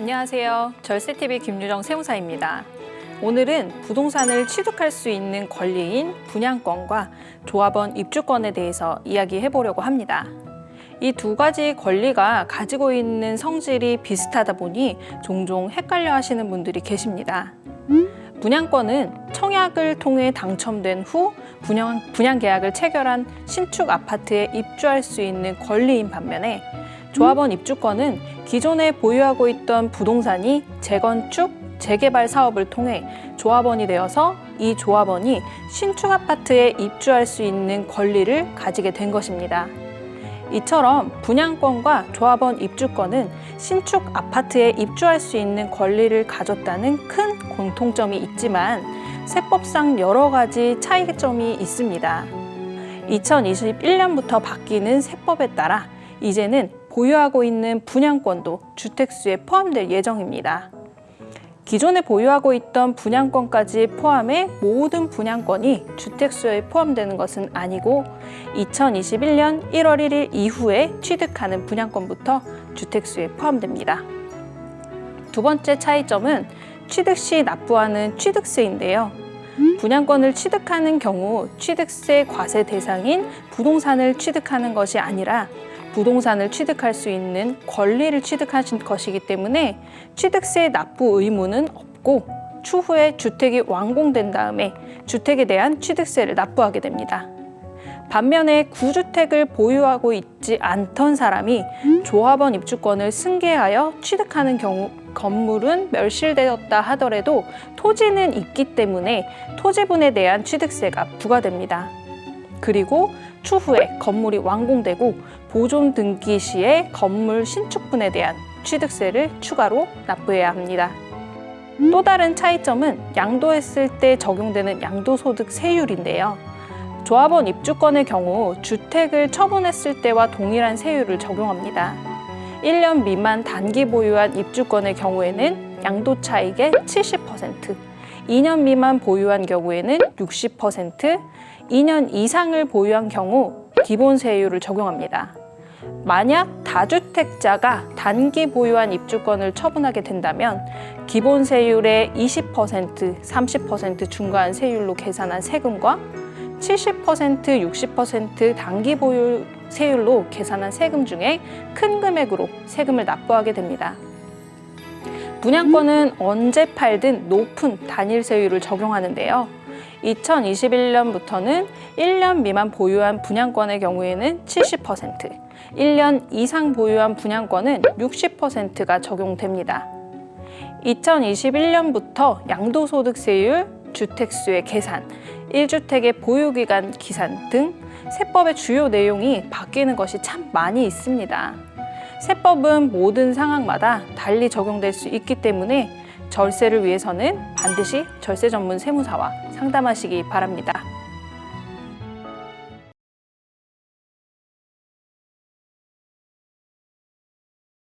안녕하세요. 절세TV 김유정 세무사입니다. 오늘은 부동산을 취득할 수 있는 권리인 분양권과 조합원 입주권에 대해서 이야기해 보려고 합니다. 이 두 가지 권리가 가지고 있는 성질이 비슷하다 보니 종종 헷갈려 하시는 분들이 계십니다. 분양권은 청약을 통해 당첨된 후 분양, 분양 계약을 체결한 신축 아파트에 입주할 수 있는 권리인 반면에 조합원 입주권은 기존에 보유하고 있던 부동산이 재건축, 재개발 사업을 통해 조합원이 되어서 이 조합원이 신축 아파트에 입주할 수 있는 권리를 가지게 된 것입니다. 이처럼 분양권과 조합원 입주권은 신축 아파트에 입주할 수 있는 권리를 가졌다는 큰 공통점이 있지만 세법상 여러 가지 차이점이 있습니다. 2021년부터 바뀌는 세법에 따라 이제는 보유하고 있는 분양권도 주택수에 포함될 예정입니다. 기존에 보유하고 있던 분양권까지 포함해 모든 분양권이 주택수에 포함되는 것은 아니고 2021년 1월 1일 이후에 취득하는 분양권부터 주택수에 포함됩니다. 두 번째 차이점은 취득 시 납부하는 취득세인데요. 분양권을 취득하는 경우 취득세 과세 대상인 부동산을 취득하는 것이 아니라 부동산을 취득할 수 있는 권리를 취득하신 것이기 때문에 취득세 납부 의무는 없고 추후에 주택이 완공된 다음에 주택에 대한 취득세를 납부하게 됩니다. 반면에 구주택을 보유하고 있지 않던 사람이 조합원 입주권을 승계하여 취득하는 경우 건물은 멸실되었다 하더라도 토지는 있기 때문에 토지분에 대한 취득세가 부과됩니다. 그리고 추후에 건물이 완공되고 보존 등기 시에 건물 신축분에 대한 취득세를 추가로 납부해야 합니다. 또 다른 차이점은 양도했을 때 적용되는 양도소득 세율인데요. 조합원 입주권의 경우 주택을 처분했을 때와 동일한 세율을 적용합니다. 1년 미만 단기 보유한 입주권의 경우에는 양도 차익의 70%, 2년 미만 보유한 경우에는 60%, 2년 이상을 보유한 경우 기본 세율을 적용합니다. 만약 다주택자가 단기 보유한 입주권을 처분하게 된다면 기본 세율의 20%, 30% 중과한 세율로 계산한 세금과 70%, 60% 단기 보유 세율로 계산한 세금 중에 큰 금액으로 세금을 납부하게 됩니다. 분양권은 언제 팔든 높은 단일 세율을 적용하는데요. 2021년부터는 1년 미만 보유한 분양권의 경우에는 70%, 1년 이상 보유한 분양권은 60%가 적용됩니다. 2021년부터 양도소득세율, 주택수의 계산, 1주택의 보유기간 기산 등 세법의 주요 내용이 바뀌는 것이 참 많이 있습니다. 세법은 모든 상황마다 달리 적용될 수 있기 때문에 절세를 위해서는 반드시 절세 전문 세무사와 상담하시기 바랍니다.